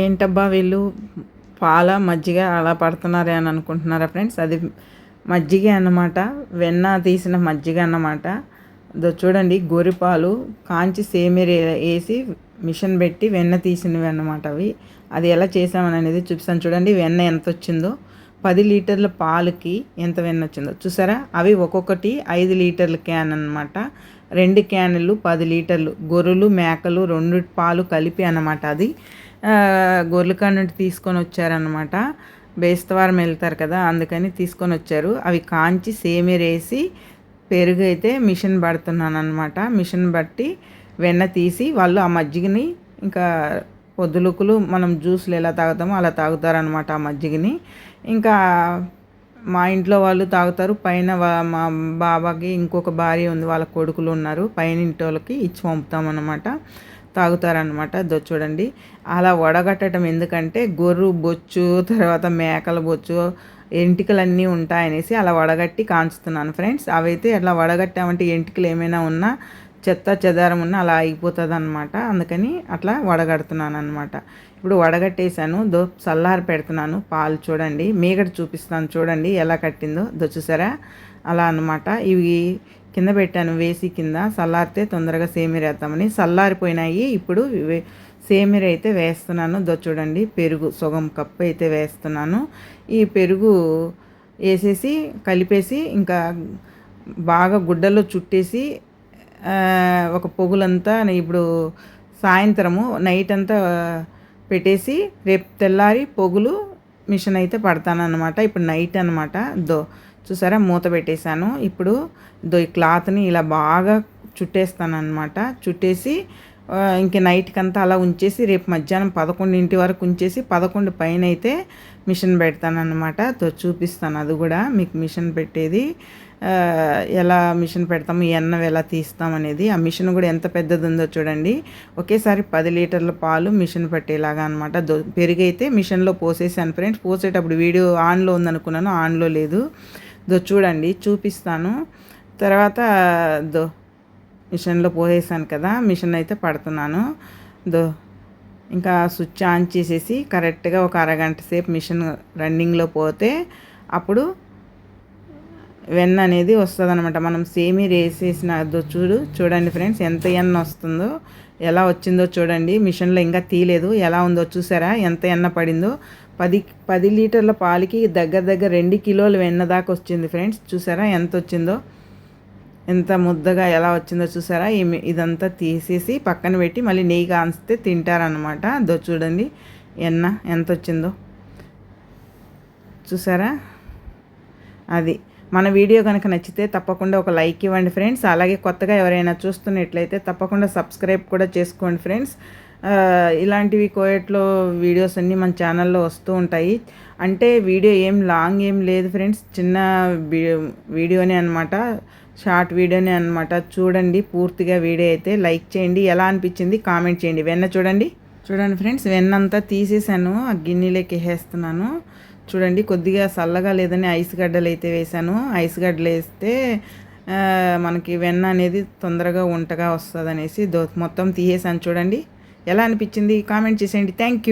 ఏంటబ్బా వీళ్ళు పాల మజ్జిగ అలా పడుతున్నారే అని అనుకుంటున్నారా ఫ్రెండ్స్? అది మజ్జిగ అన్నమాట. వెన్న తీసిన మజ్జిగ అన్నమాట. చూడండి గోరిపాలు కాంచి సేమిరి వేసి మిషన్ పెట్టి వెన్న తీసినవి అన్నమాట అవి. అది ఎలా చేసామని అనేది చూపిస్తాను. చూడండి వెన్న ఎంత వచ్చిందో పది లీటర్ల పాలకి ఎంత వెన్న వచ్చిందో చూసారా? అవి ఒక్కొక్కటి ఐదు లీటర్ల క్యాన్ అనమాట రెండు క్యాన్లు పది లీటర్లు. గొర్రెలు మేకలు రెండు పాలు కలిపి అన్నమాట అది. గొర్రెల నుండి తీసుకొని వచ్చారనమాట బేస్తవారం వెళ్తారు కదా అందుకని తీసుకొని వచ్చారు. అవి కాంచి సేమిరేసి పెరుగు అయితే మిషన్ పడుతున్నాను అనమాట మిషన్ బట్టి వెన్న తీసి వాళ్ళు ఆ మజ్జిగని ఇంకా పొద్దులుకులు మనం జ్యూస్లు ఎలా తాగుతామో అలా తాగుతారనమాట ఆ మజ్జిగని. ఇంకా మా ఇంట్లో వాళ్ళు తాగుతారు. పైన మా బాబాకి ఇంకొక భార్య ఉంది వాళ్ళ కొడుకులు ఉన్నారు. పైన ఇంటి వాళ్ళకి ఇచ్చి పంపుతామన్నమాట. తాగుతారనమాట దో చూడండి. అలా వడగట్టడం ఎందుకంటే గొర్రు బొచ్చు తర్వాత మేకల బొచ్చు ఎంటికలన్నీ ఉంటాయనేసి అలా వడగట్టి కాంచుతున్నాను ఫ్రెండ్స్. అవైతే అట్లా వడగట్టామంటే ఎంటికలు ఏమైనా ఉన్నా చెత్త చెదారం ఉన్న అలా అయిపోతుంది అనమాట అందుకని అట్లా వడగడుతున్నాను అనమాట ఇప్పుడు వడగట్టేశాను. దో చల్లారి పెడుతున్నాను పాలు చూడండి. మీగడ చూపిస్తాను చూడండి ఎలా కట్టిందో. దో చూసారా? అలా అనమాట ఇవి కింద పెట్టాను వేసి కింద చల్లారితే తొందరగా సేమిరి వేద్దామని. చల్లారిపోయినాయి ఇప్పుడు సేమిరి అయితే వేస్తున్నాను. దో చూడండి పెరుగు సగం కప్పు అయితే వేస్తున్నాను. ఈ పెరుగు వేసేసి కలిపేసి ఇంకా బాగా గుడ్డలో చుట్టేసి ఒక పొగులంతా ఇప్పుడు సాయంత్రము నైట్ అంతా పెట్టేసి రేపు తెల్లారి పొగులు మిషన్ అయితే పడతానమాట ఇప్పుడు నైట్ అనమాట దో చూసారా మూత పెట్టేశాను. ఇప్పుడు దో ఈ క్లాత్ని ఇలా బాగా చుట్టేస్తాను అనమాట చుట్టేసి ఇంక నైట్కి అంతా అలా ఉంచేసి రేపు మధ్యాహ్నం పదకొండింటి వరకు ఉంచేసి పదకొండు పైన అయితే మిషన్ పెడతానమాట చూపిస్తాను అది కూడా మీకు మిషన్ పెట్టేది. ఎలా మిషన్ పెడతాము ఎన్నం ఎలా తీస్తాం అనేది. ఆ మిషన్ కూడా ఎంత పెద్దది ఉందో చూడండి. ఒకేసారి పది లీటర్ల పాలు మిషన్ పెట్టేలాగా అనమాట దో పెరిగైతే మిషన్లో పోసేసాను ఫ్రెండ్స్. పోసేటప్పుడు వీడియో ఆన్లో ఉందనుకున్నాను ఆన్లో లేదు. దో చూడండి చూపిస్తాను. తర్వాత దో మిషన్లో పోసేసాను కదా మిషన్ అయితే పడుతున్నాను. దో ఇంకా స్విచ్ ఆన్ చేసేసి కరెక్ట్గా ఒక అరగంట సేపు మిషన్ రన్నింగ్లో పోతే అప్పుడు వెన్న అనేది వస్తుంది అనమాట మనం సేమీ వేసేసిన చూడు చూడండి ఫ్రెండ్స్ ఎంత ఎన్న వస్తుందో. ఎలా వచ్చిందో చూడండి. మిషన్లో ఇంకా తీయలేదు. ఎలా ఉందో చూసారా? ఎంత ఎన్న పడిందో. పది పది లీటర్ల పాలకి దగ్గర దగ్గర రెండు కిలోలు వెన్న దాకా వచ్చింది ఫ్రెండ్స్. చూసారా ఎంత వచ్చిందో? ఎంత ముద్దగా ఎలా వచ్చిందో చూసారా? ఇదంతా తీసేసి పక్కన పెట్టి మళ్ళీ నెయ్యి కాంచితే తింటారనమాట దో చూడండి. ఎన్న ఎంత వచ్చిందో. చూసారా? అది. మన వీడియో కనుక నచ్చితే తప్పకుండా ఒక లైక్ ఇవ్వండి ఫ్రెండ్స్. అలాగే కొత్తగా ఎవరైనా చూస్తున్నట్లయితే తప్పకుండా సబ్స్క్రైబ్ కూడా చేసుకోండి ఫ్రెండ్స్. ఇలాంటివి కోయట్లో వీడియోస్ అన్నీ మన ఛానల్లో వస్తూ ఉంటాయి. అంటే వీడియో ఏం లాంగ్ ఏం లేదు ఫ్రెండ్స్. చిన్న వీడియోనే అనమాట షార్ట్ వీడియోనే అనమాట చూడండి పూర్తిగా వీడియో అయితే లైక్ చేయండి. ఎలా అనిపించింది కామెంట్ చేయండి. వెన్న చూడండి. చూడండి ఫ్రెండ్స్ వెన్నంతా తీసేసాను. ఆ గిన్నెలోకి వేసేస్తున్నాను చూడండి కొద్దిగా చల్లగా లేదని ఐస్ గడ్డలు అయితే వేసాను ఐస్ గడ్డలు వేస్తే మనకి వెన్న అనేది తొందరగా వంటగా వస్తుంది అనేసి మొత్తం తీసేసాను చూడండి. ఎలా అనిపించింది? కామెంట్ చేసేయండి. Thank you.